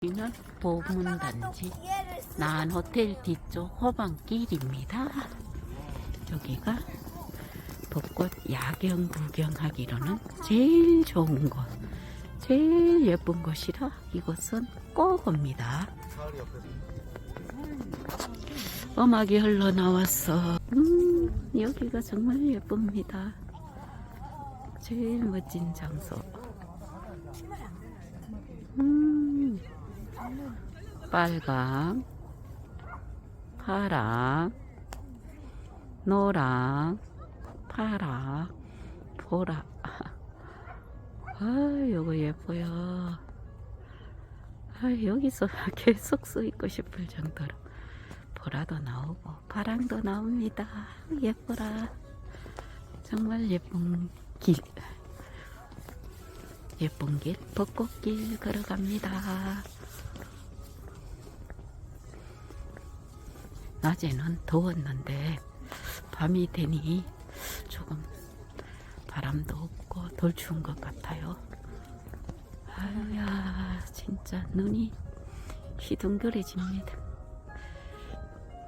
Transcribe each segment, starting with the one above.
여기는 보문단지 난 호텔 뒤쪽 호방길입니다. 여기가 벚꽃 야경 구경하기로는 제일 좋은 곳, 제일 예쁜 곳이라 이곳은 꼭 옵니다. 음악이 흘러나왔어. 음, 여기가 정말 예쁩니다. 제일 멋진 장소. 음, 빨강, 파랑, 노랑, 파랑, 보라. 아, 요거 예뻐요. 아, 여기서 계속 서 있고 싶을 정도로 보라도 나오고 파랑도 나옵니다. 예뻐라. 정말 예쁜 길. 예쁜 길, 벚꽃길 걸어갑니다. 낮에는 더웠는데 밤이 되니 조금 바람도 없고 덜 추운 것 같아요. 아야, 진짜 눈이 휘둥그레집니다.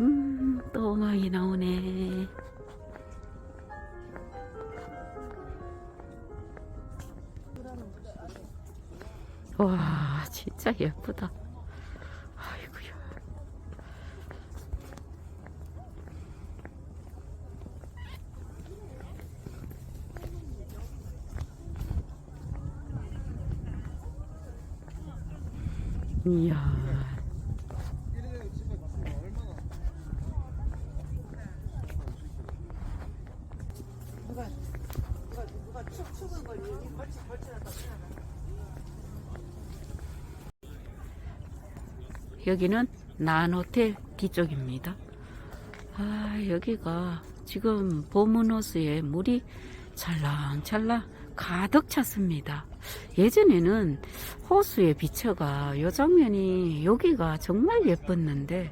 음, 또 음악이 나오네. 와, 진짜 예쁘다. 아이고야. 이야. 여기는 난호텔 뒤쪽입니다. 아, 여기가 지금 봄은호수에 물이 찰랑찰랑 가득 찼습니다. 예전에는 호수의 비처가 요 장면이 여기가 정말 예뻤는데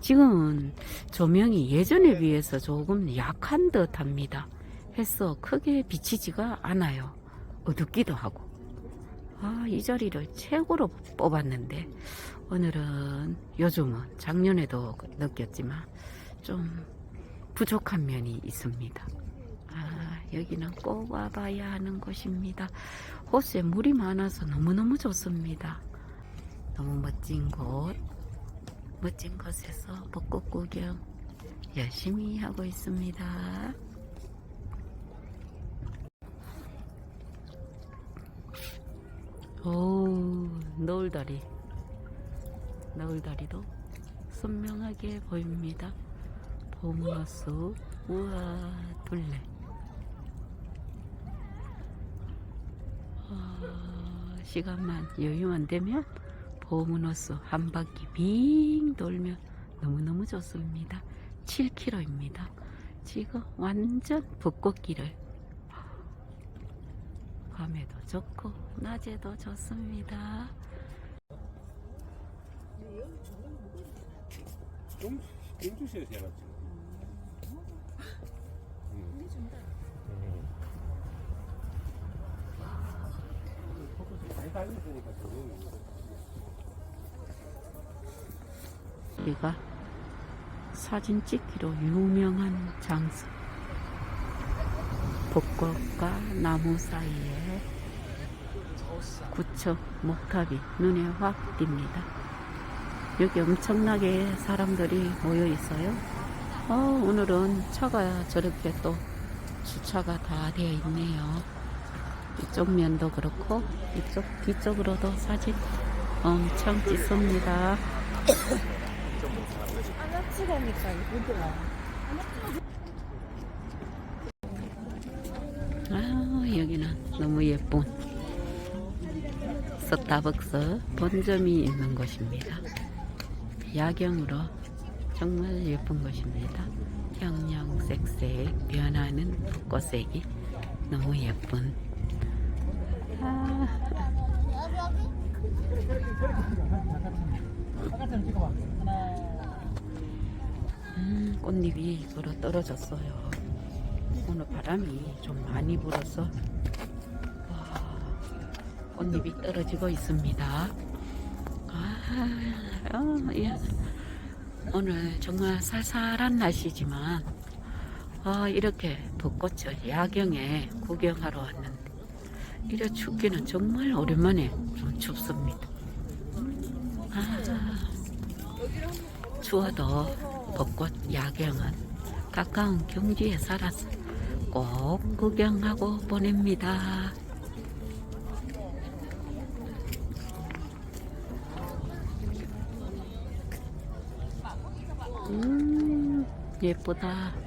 지금은 조명이 예전에 비해서 조금 약한 듯 합니다. 해서 크게 비치지가 않아요. 어둡기도 하고. 아, 이 자리를 최고로 뽑았는데 오늘은 요즘은 작년에도 느꼈지만 좀 부족한 면이 있습니다. 아, 여기는 꼭 와봐야 하는 곳입니다. 호수에 물이 많아서 너무너무 좋습니다. 너무 멋진 곳, 멋진 곳에서 벚꽃 구경 열심히 하고 있습니다. 오, 노을다리. 노을다리도 선명하게 보입니다. 봄호수, 우와, 둘레. 아, 시간만 여유만 되면 봄호수 한 바퀴 빙 돌면 너무너무 좋습니다. 7km입니다. 지금 완전 벚꽃길을 밤에도 좋고 낮에도 좋습니다. 경, 경주시에서 해놨지. 많이 여기가 사진 찍기로 유명한 장소. 벚꽃과 나무 사이에 구청 목탑이 눈에 확 띕니다. 여기 엄청나게 사람들이 모여 있어요. 어, 오늘은 차가 저렇게 또 주차가 다 되어 있네요. 이쪽 면도 그렇고 이쪽 뒤쪽으로도 사진 엄청 찍습니다. 하나치 가니까 이쁘더라. 아, 여기는 너무 예쁜 스타벅스 본점이 있는 곳입니다. 야경으로 정말 예쁜 곳입니다. 형형색색 변하는 벚꽃색이 너무 예쁜. 아, 음, 꽃잎이 걸어 떨어졌어요. 오늘 바람이 좀 많이 불어서 와, 꽃잎이 떨어지고 있습니다. 아, 아, 어, 예. 오늘 정말 쌀쌀한 날씨지만 아, 이렇게 벚꽃을 야경에 구경하러 왔는데 이래 춥기는 정말 오랜만에 좀 춥습니다. 아, 추워도 벚꽃 야경은 가까운 경주에 살아서 꼭 구경하고 보냅니다. 음, 예쁘다.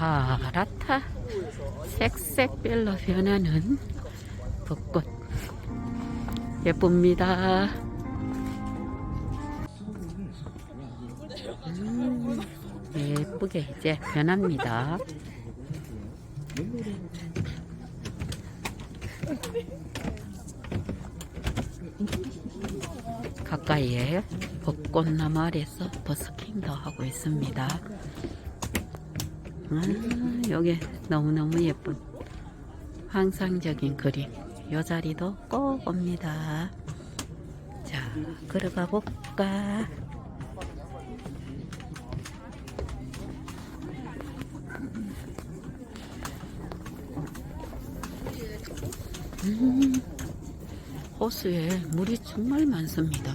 아, 파랗다. 색색별로 변하는 벚꽃. 예쁩니다. 음, 예쁘게 이제 변합니다. 가까이에 벚꽃나무 아래서 버스킹도 하고 있습니다. 아, 여기 너무너무 예쁜 환상적인 그림. 요 자리도 꼭 옵니다. 자, 걸어가 볼까? 음, 호수에 물이 정말 많습니다.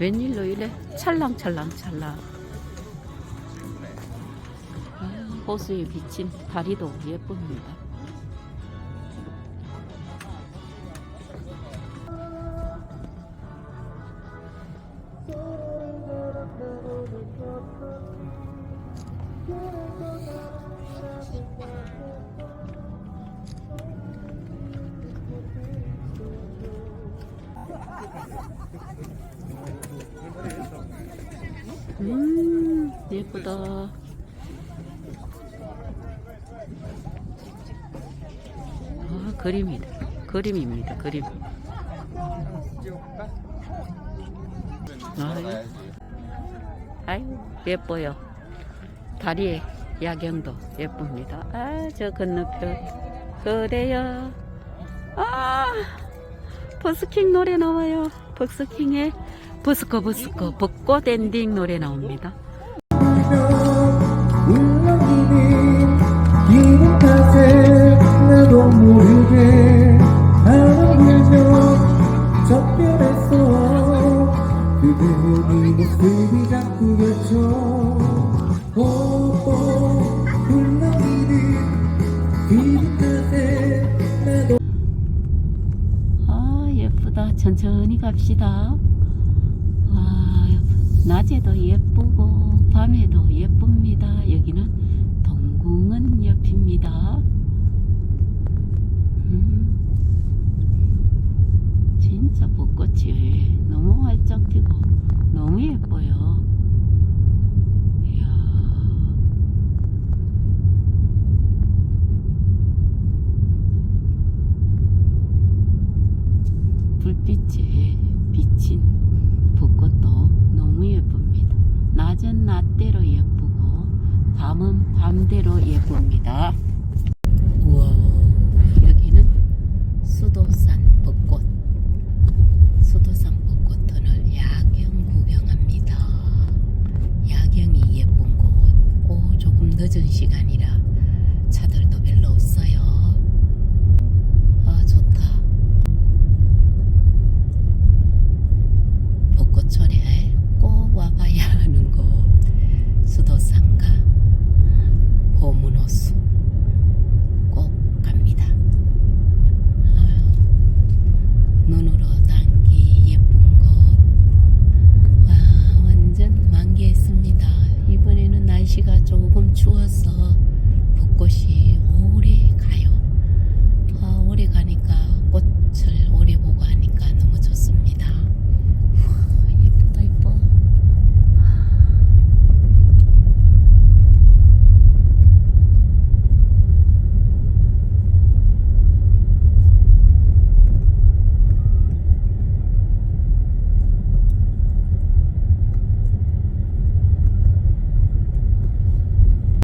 웬일로 이래 찰랑찰랑찰랑. 아, 호수에 비친 다리도 예쁩니다. 음, 예쁘다. 아, 그림이다. 그림입니다. 그림. 아유, 아유, 예뻐요. 다리에 야경도 예쁩니다. 아, 저 건너편. 그래요. 아, 버스킹 노래 나와요. 버스킹의 버스커 버스커 벚꽃 엔딩 노래 나옵니다. 아 예쁘다. 천천히 갑시다. 와 낮에도 예쁘고 밤에도 예쁩니다. 여기는 동궁은 옆입니다. 음, 진짜 벚꽃이 너무 활짝 피고 너무 예뻐요. 이야. 불빛에 비친 벚꽃도 너무 예쁩니다. 낮은 낮대로 예쁘고 밤대로 예쁩니다. 우와, 여기는 수도산 벚꽃. 수도산 벚꽃 터널 야경 구경합니다. 야경이 예쁜 곳. 오, 조금 늦은 시간이